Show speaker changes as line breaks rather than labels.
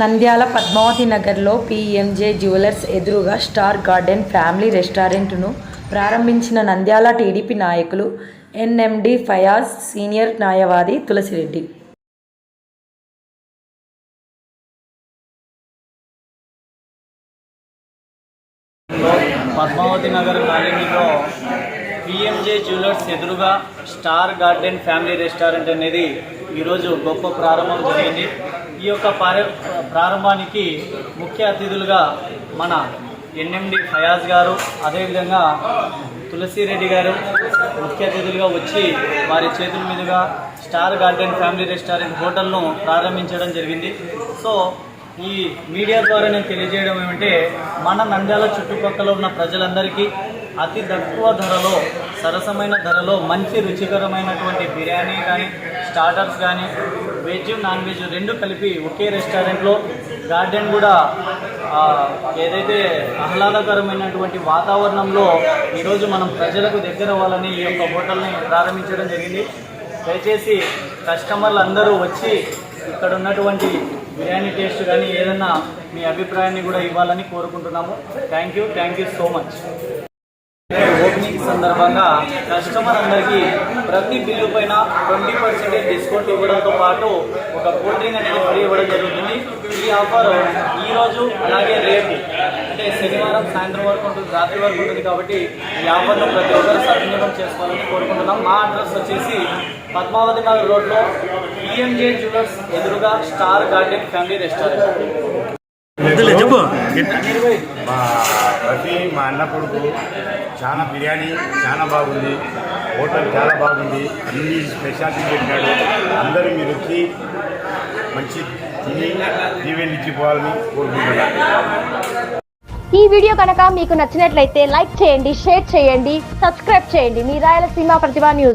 నంద్యాల పద్మావతి నగర్లో PMJ jewellers ఎదురుగా star garden family రెస్టారెంట్ను ప్రారంభించిన నంద్యాల టీడీపీ నాయకులు ఎన్ఎండి ఫయాజ్ సీనియర్ న్యాయవాది తులసిరెడ్డి.
పద్మావతి నగర్ కాలనీలో పిఎంజే జ్యువెలర్స్ ఎదురుగా స్టార్ గార్డెన్ ఫ్యామిలీ రెస్టారెంట్ అనేది ఈరోజు గొప్ప ప్రారంభం జరిగింది. ఈ యొక్క పార- ప్రారంభానికి ముఖ్య అతిథులుగా మన ఎన్ఎండి ఫయాజ్ గారు అదేవిధంగా తులసిరెడ్డి గారు ముఖ్య అతిథులుగా వచ్చి వారి చేతుల మీదుగా స్టార్ గార్డెన్ ఫ్యామిలీ రెస్టారెంట్ హోటల్ను ప్రారంభించడం జరిగింది. సో ఈ మీడియా ద్వారా నేను తెలియజేయడం ఏమంటే మన నంద్యాల చుట్టుపక్కల ఉన్న ప్రజలందరికీ అతి తక్కువ ధరలో సరసమైన ధరలో మంచి రుచికరమైనటువంటి బిర్యానీ కానీ స్టార్టర్స్ కానీ వెజ్ నాన్ వెజ్ రెండు కలిపి ఒకే రెస్టారెంట్లో గార్డెన్ కూడా ఏదైతే ఆహ్లాదకరమైనటువంటి వాతావరణంలో ఈరోజు మనం ప్రజలకు దగ్గర అవ్వాలని ఈ యొక్క హోటల్ని ప్రారంభించడం జరిగింది. దయచేసి కస్టమర్లు అందరూ వచ్చి ఇక్కడ ఉన్నటువంటి బిర్యానీ టేస్ట్ కానీ ఏదన్నా మీ అభిప్రాయాన్ని కూడా ఇవ్వాలని కోరుకుంటున్నాము. Thank you thank you so much. Opening సందర్భంగా కస్టమర్ అందరికీ ప్రతి బిల్లు పైన ట్వంటీ పర్సెంటేజ్ డిస్కౌంట్ ఇవ్వడంతో పాటు ఒక కూల్ డ్రింక్ అనేది ఫ్రీ ఇవ్వడం జరుగుతుంది. ఈ ఆఫర్ ఈరోజు అలాగే రేపు అంటే శనివారం సాయంత్రం వరకు ఉంటుంది రాత్రి వరకు ఉంటుంది కాబట్టి ఈ ఆఫర్ను ప్రతి ఒక్కరు సద్వినియోగం చేసుకోవాలని కోరుకుంటున్నాం. మా అడ్రస్ వచ్చేసి పద్మావతి నగర్ రోడ్లో ఈఎంజే జ్యువెలర్స్ ఎదురుగా స్టార్ గార్డెన్ ఫ్యామిలీ రెస్టారెంట్.
చెప్పు.
మా రఫీ మా అన్న కొడుకు చాలా బిర్యానీ చాలా బాగుంది హోటల్ చాలా బాగుంది అన్ని స్పెషాలిటీ పెట్టాడు. అందరూ మీరు వచ్చి మంచి తిని దీవెని ఇచ్చిపోవాలని కోరుకుంటున్నాను.
ఈ వీడియో కనుక మీకు నచ్చినట్లయితే లైక్ చేయండి షేర్ చేయండి సబ్స్క్రైబ్ చేయండి. మీ రాయలసీమ ప్రతిభా న్యూస్.